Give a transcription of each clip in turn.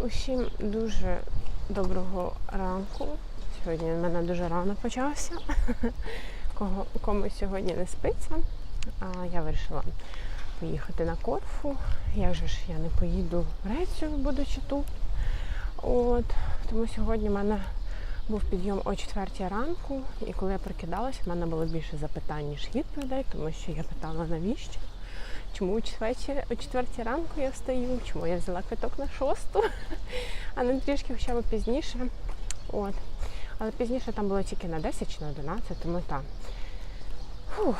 Усім дуже доброго ранку. Сьогодні в мене дуже рано почався. Кого, комусь сьогодні не спиться. А я вирішила поїхати на Корфу. Як же ж я не поїду в Грецію, будучи тут. От, тому сьогодні в мене був підйом о 4 ранку, і коли я прокидалася, в мене було більше запитань, ніж відповідей, тому що я питала, навіщо? Чому о 4, о 4 ранку я встаю, чому я взяла квиток на 6, а не трішки хоча б пізніше. От. Але пізніше там було тільки на 10 чи на 11, тому так. Фух,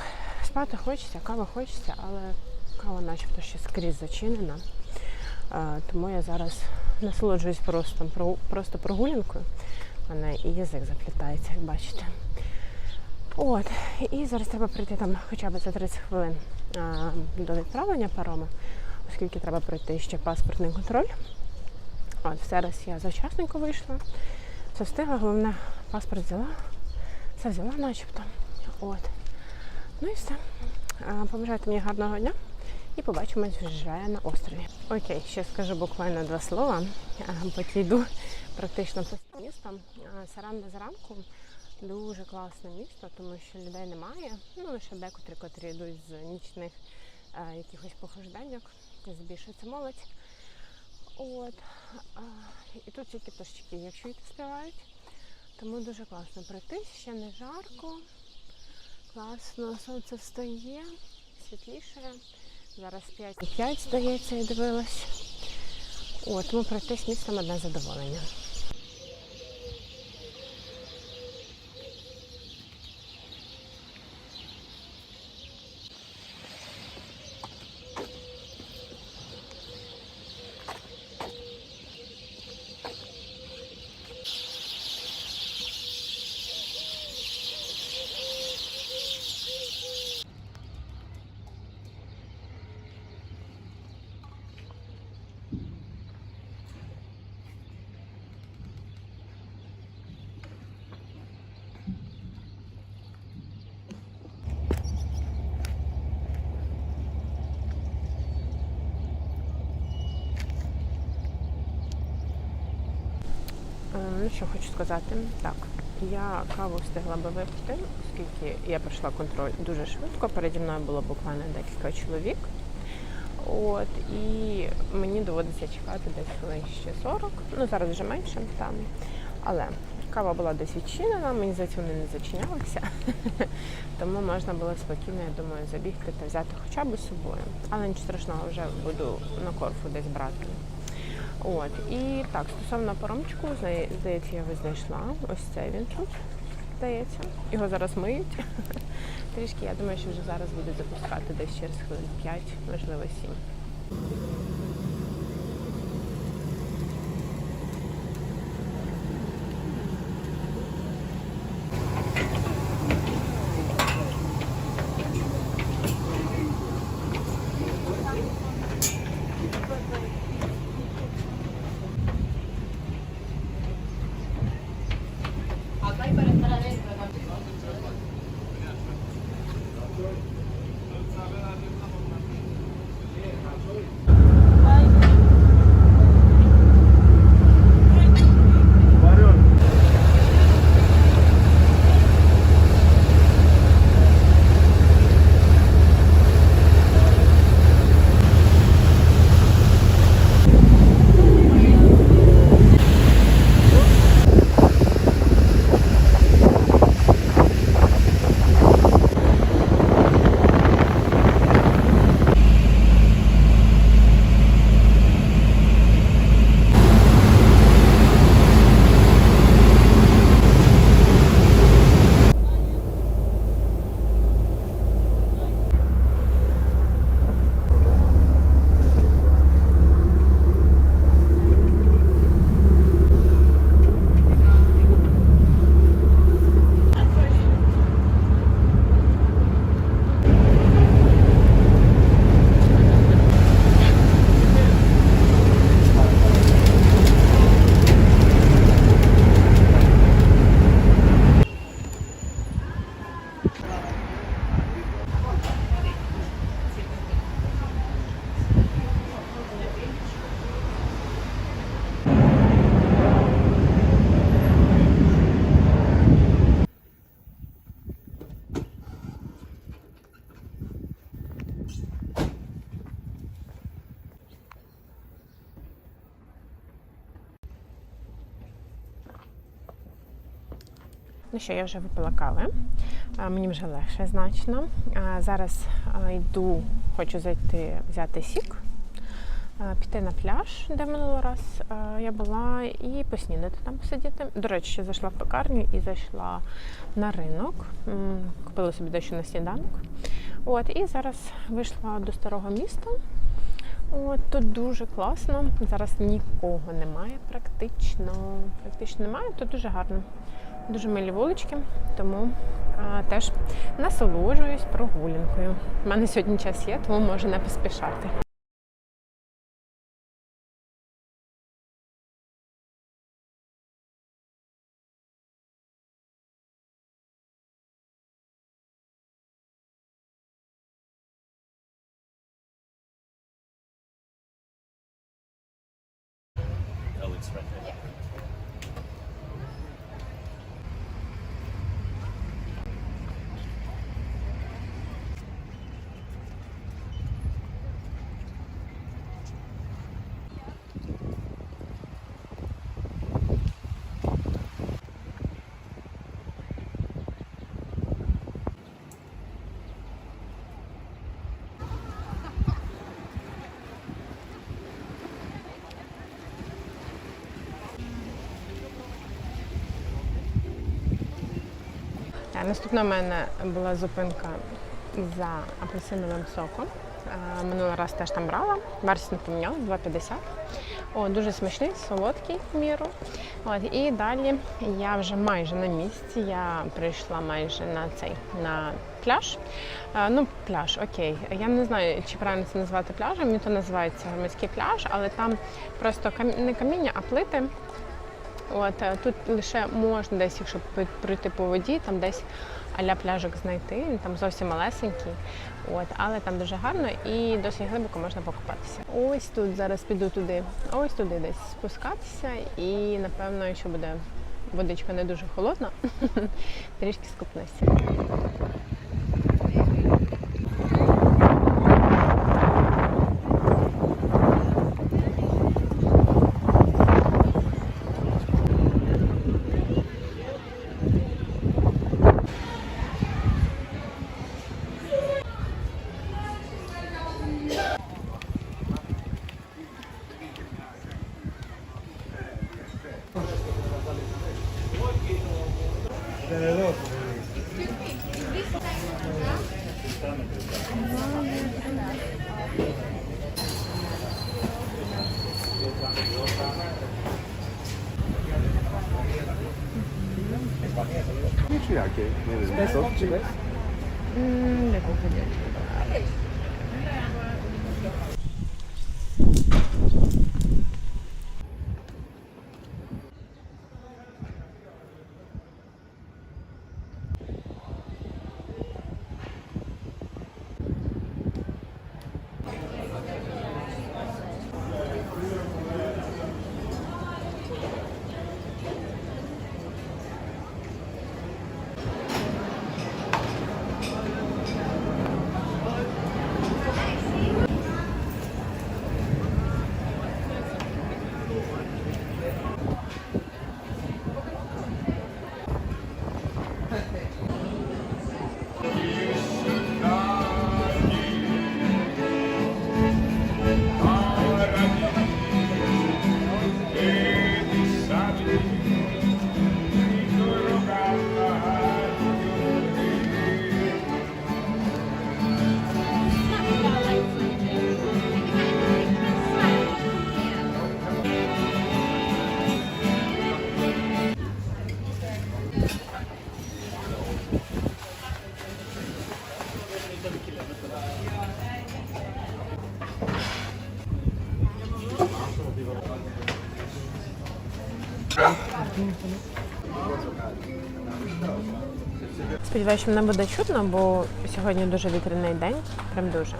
спати хочеться, кава хочеться, але кава начебто ще скрізь зачинена. Е, тому я зараз насолоджуюсь просто, просто прогулянкою. У мене і язик заплітається, як бачите. От, і зараз треба прийти там хоча б за 30 хвилин до відправлення парома, оскільки треба пройти ще паспортний контроль. От, зараз я завчасненько вийшла, все встигла, головне, паспорт взяла, все взяла начебто. От. Ну і все. Побажайте мені гарного дня і побачимось вже на острові. Окей, ще скажу буквально два слова, а, поки йду практично по містам. Саранда зранку дуже класне місто, тому що людей немає. Ну, лише декотрі, котрі йдуть з нічних е, якихось похожденьок, збільшується молодь. От. А, і тут тільки пташечки, якщо йти співають. Тому дуже класно прийти, ще не жарко, класно, сонце встає, світліше. Зараз 5,5, здається, я дивилась. От, тому пройтись містом одне задоволення. Ну що хочу сказати, так, я каву встигла би випити, оскільки я пройшла контроль дуже швидко. Переді мною було буквально декілька чоловік. От, і мені доводиться чекати десь хвилин ще 40, ну зараз вже менше там. Але кава була десь відчинена, мені здається, вони не зачинялися. Тому можна було спокійно, я думаю, забігти та взяти хоча б з собою. Але нічого страшного, вже буду на корфу десь брати. От і так, стосовно паромчику, здається, я його знайшла. Ось цей він тут, здається. Його зараз миють. Трішки, я думаю, що вже зараз будуть запускати десь через хвилин 5, можливо, 7. hay para estar adentro. Ну що, я вже випила кави. Мені вже легше значно. Зараз йду, хочу зайти взяти сік, піти на пляж, де минулий раз я була, і поснідати там посидіти. До речі, ще зайшла в пекарню і зайшла на ринок. Купила собі дещо на сніданок. От, і зараз вийшла до старого міста. От тут дуже класно. Зараз нікого немає практично. Практично немає. Тут дуже гарно. Дуже милі вулички, тому а, теж насолоджуюсь прогулянкою. У мене сьогодні час є, тому можу не поспішати. It's right there. Наступна в мене була зупинка за апельсиновим соком. Е, Минулий раз теж там брала. Вартість не поміняла 2,50. О, дуже смачний, солодкий в міру. От, і далі я вже майже на місці. Я прийшла майже на цей на пляж. Е, ну, пляж, окей. Я не знаю, чи правильно це назвати пляжем. Він то називається громадський пляж, але там просто кам- не каміння, а плити. От е, тут лише можна десь, якщо пройти по воді, там десь аля пляжик знайти. Він там зовсім малесенький. От, але там дуже гарно і досить глибоко можна покупатися. Ось тут зараз піду туди, ось туди десь спускатися, і напевно, якщо буде водичка не дуже холодна, трішки скупнуся. Okay. Сподіваюся, що мене буде чутно, бо сьогодні дуже вітряний день, прям дуже.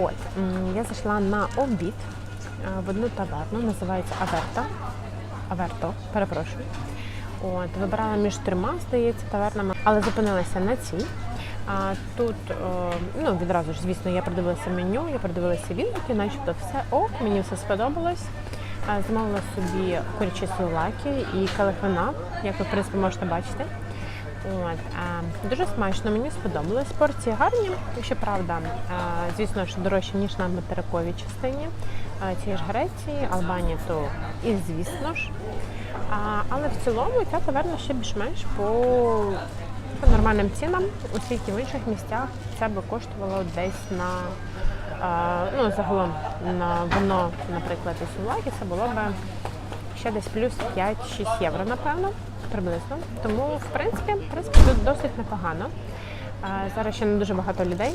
От, я зайшла на обід е, в одну таверну, називається Аверта. Аверто, перепрошую. От, вибирала між трьома, здається, тавернами, але зупинилася на цій. А тут, е, ну відразу ж, звісно, я продивилася меню, я продивилася відгуки, начебто все ок, мені все сподобалось. А, Замовила собі курячі сулаки і келих як ви в принципі можете бачити. От, е, дуже смачно, мені сподобалось. Порції гарні, ще правда, звісно ж, дорожче, ніж на материковій частині цієї ж Греції, Албанії, то і звісно ж. А, але в цілому ця таверна ще більш-менш по, по нормальним цінам, оскільки в інших місцях це би коштувало десь на а, ну, загалом на вино, наприклад, і сувлаки, це було б ще десь плюс 5-6 євро, напевно, приблизно. Тому, в принципі, в принципі, тут досить непогано. Зараз ще не дуже багато людей.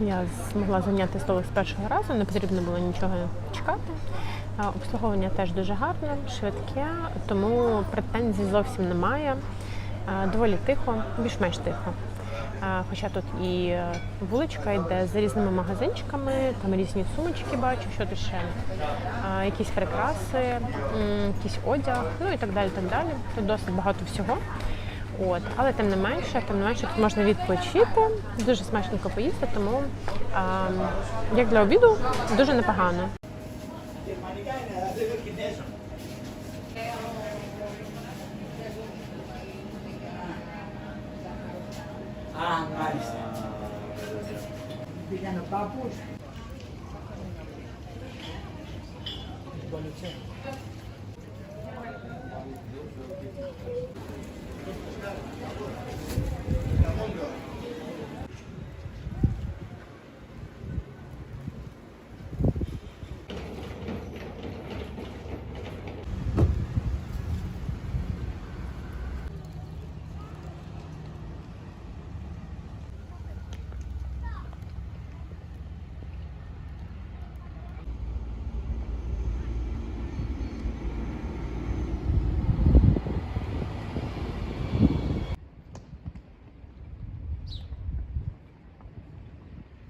Я змогла зайняти столик з першого разу, не потрібно було нічого чекати. Обслуговування теж дуже гарне, швидке, тому претензій зовсім немає. Доволі тихо, більш-менш тихо. Хоча тут і е, вуличка йде з різними магазинчиками, там різні сумочки бачу, що тут ще якісь прикраси, якийсь одяг, ну і так далі. так далі. Тут досить багато всього. От, але тим не менше, тим не менше, тут можна відпочити, дуже смачненько поїсти, тому а, як для обіду дуже непогано. siya nagtapos. Balik siya.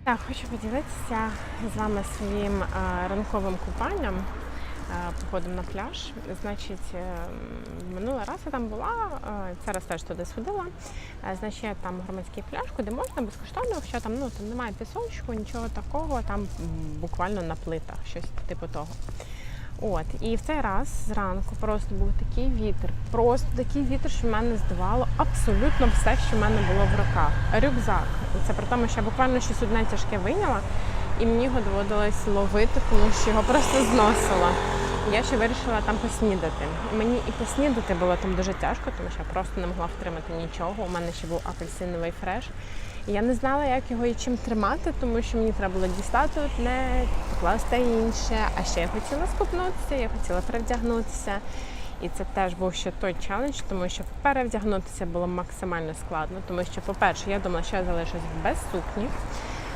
Так, хочу поділитися з вами своїм е, ранковим купанням, е, походом на пляж. Значить, минула м, минулий раз я там була, зараз раз теж туди сходила. Е, Значить, там громадський пляж, куди можна безкоштовно, хоча там ну там немає пісочку, нічого такого, там буквально на плитах, щось типу того. От, і в цей раз зранку просто був такий вітер, просто такий вітер, що в мене здавало абсолютно все, що в мене було в руках. Рюкзак. Це при тому, що я буквально щось одне тяжке вийняла, і мені його доводилось ловити, тому що його просто зносило. Я ще вирішила там поснідати. Мені і поснідати було там дуже тяжко, тому що я просто не могла втримати нічого. У мене ще був апельсиновий фреш. Я не знала, як його і чим тримати, тому що мені треба було дістати одне, покласти інше. А ще я хотіла скупнутися, я хотіла перевдягнутися. І це теж був ще той челендж, тому що перевдягнутися було максимально складно. Тому що, по-перше, я думала, що я залишусь без сукні.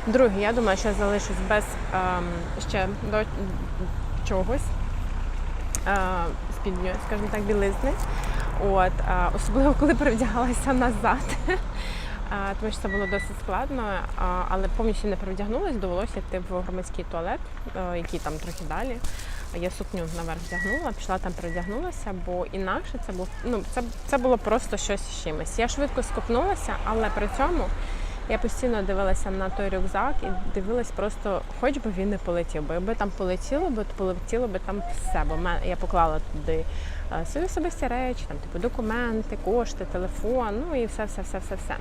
Друге, я думала, що я залишусь без ем, ще до чогось е, спідньої, скажімо так, білизни. От, е, особливо коли перевдягалася назад. Тому що це було досить складно, але повністю не перевдягнулась, довелося йти в громадський туалет, е, який там трохи далі. Я сукню наверх вдягнула, пішла там перевдягнулася, бо інакше це був ну це, це було просто щось з чимось. Я швидко скопнулася, але при цьому я постійно дивилася на той рюкзак і дивилась просто, хоч би він не полетів, бо якби там полетіло, бо полетіло би там все. Бо я поклала туди е, свої особисті речі, там типу документи, кошти, телефон, ну і все, все, все, все, все.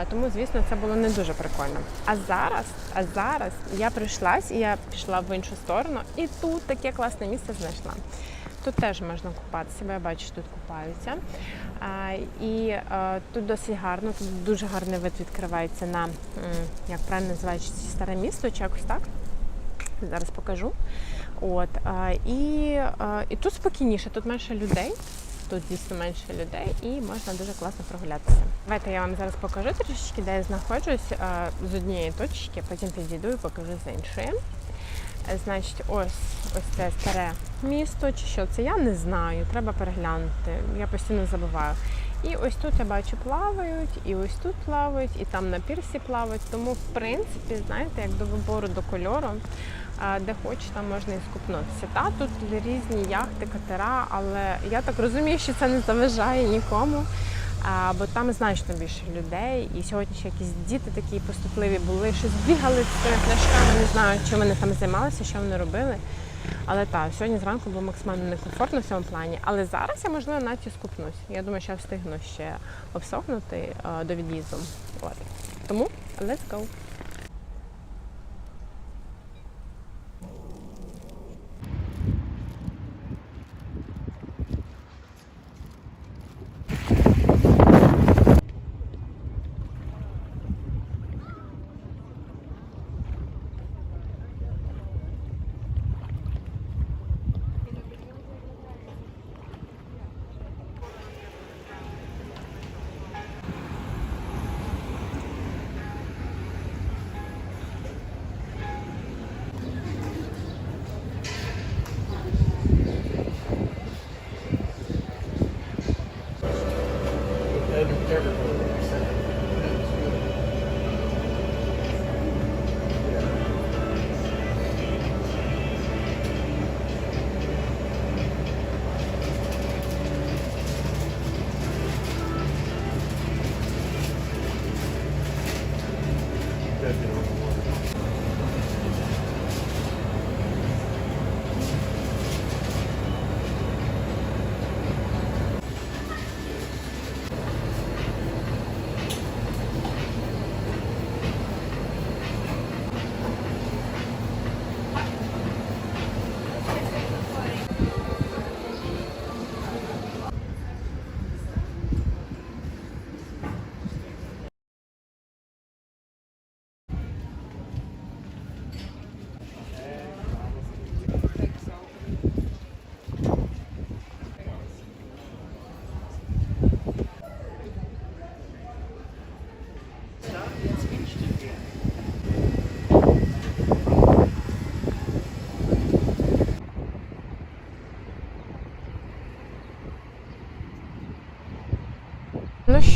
Е, Тому, звісно, це було не дуже прикольно. А зараз, а зараз я прийшлась і я пішла в іншу сторону, і тут таке класне місце знайшла. Тут теж можна купатися, бо я бачу, що тут купаються. І тут досить гарно, тут дуже гарний вид відкривається на, як правильно називається, старе місто чи якось так. Зараз покажу. От, і, і тут спокійніше, тут менше людей. Тут дійсно менше людей і можна дуже класно прогулятися. Давайте я вам зараз покажу трішечки, де я знаходжусь з однієї точки, потім підійду і покажу з іншої. Е, Значить, ось ось це старе місто, чи що це, я не знаю. Треба переглянути. Я постійно забуваю. І ось тут я бачу плавають, і ось тут плавають, і там на пірсі плавають. Тому, в принципі, знаєте, як до вибору до кольору, де хоч, там можна і скупнутися. Та тут різні яхти, катера, але я так розумію, що це не заважає нікому. Бо там значно більше людей, і сьогодні ще якісь діти такі поступливі були, щось бігали з цими пляшками, не знаю, чим вони там займалися, що вони робили. Але так, сьогодні зранку було максимально некомфортно в цьому плані. Але зараз я можливо навіть скупнусь. Я думаю, що я встигну ще обсохнути е, до від'їзду. Тому let's go!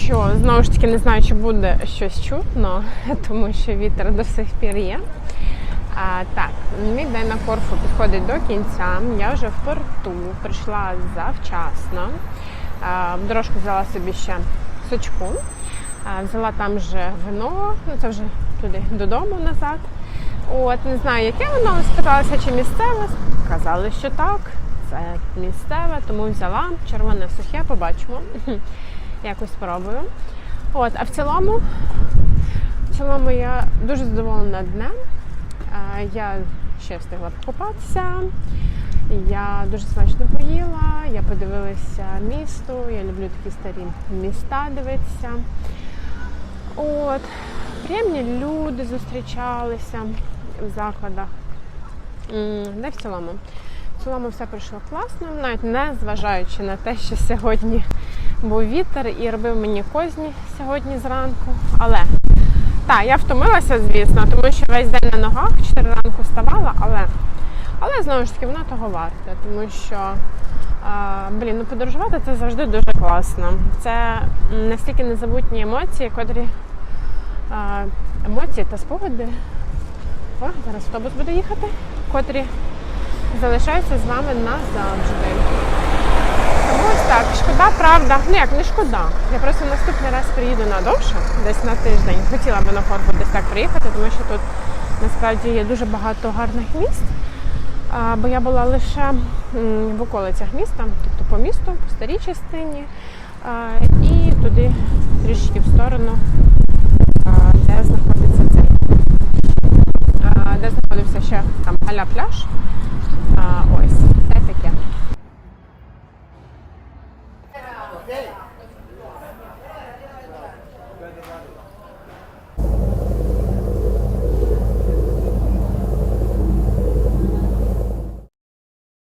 Що, знову ж таки, не знаю, чи буде щось чутно, тому що вітер до сих пір є. А, так, мій день на Корфу підходить до кінця. Я вже в порту прийшла завчасно. А, дорожку взяла собі ще сочку, а, взяла там же вино, ну це вже туди додому назад. От, не знаю, яке воно, спиталася, чи місцеве. Казали, що так, це місцеве, тому взяла червоне сухе, побачимо. Якось спробую. От, а в цілому, в цілому я дуже задоволена днем. Я ще встигла покупатися. Я дуже смачно поїла, я подивилася місто, я люблю такі старі міста дивитися. От, приємні люди зустрічалися в закладах. Не в цілому. В цілому все пройшло класно, навіть не зважаючи на те, що сьогодні був вітер і робив мені козні сьогодні зранку. Але так, я втомилася, звісно, тому що весь день на ногах, 4 ранку вставала, але, але знову ж таки воно того варте, тому що блін, ну подорожувати це завжди дуже класно. Це настільки незабутні емоції, котрі а, емоції та спогади. О, зараз автобус буде їхати, котрі залишаються з вами назавжди. Ось так, шкода, правда. Ну як не шкода. Я просто наступний раз приїду надовше, десь на тиждень. Хотіла би на Корфу десь так приїхати, тому що тут насправді є дуже багато гарних міст. Бо я була лише в околицях міста, тобто по місту, по старій частині, і туди трішки в сторону, де знаходиться цей, де знаходився ще там Галя пляж. Ось.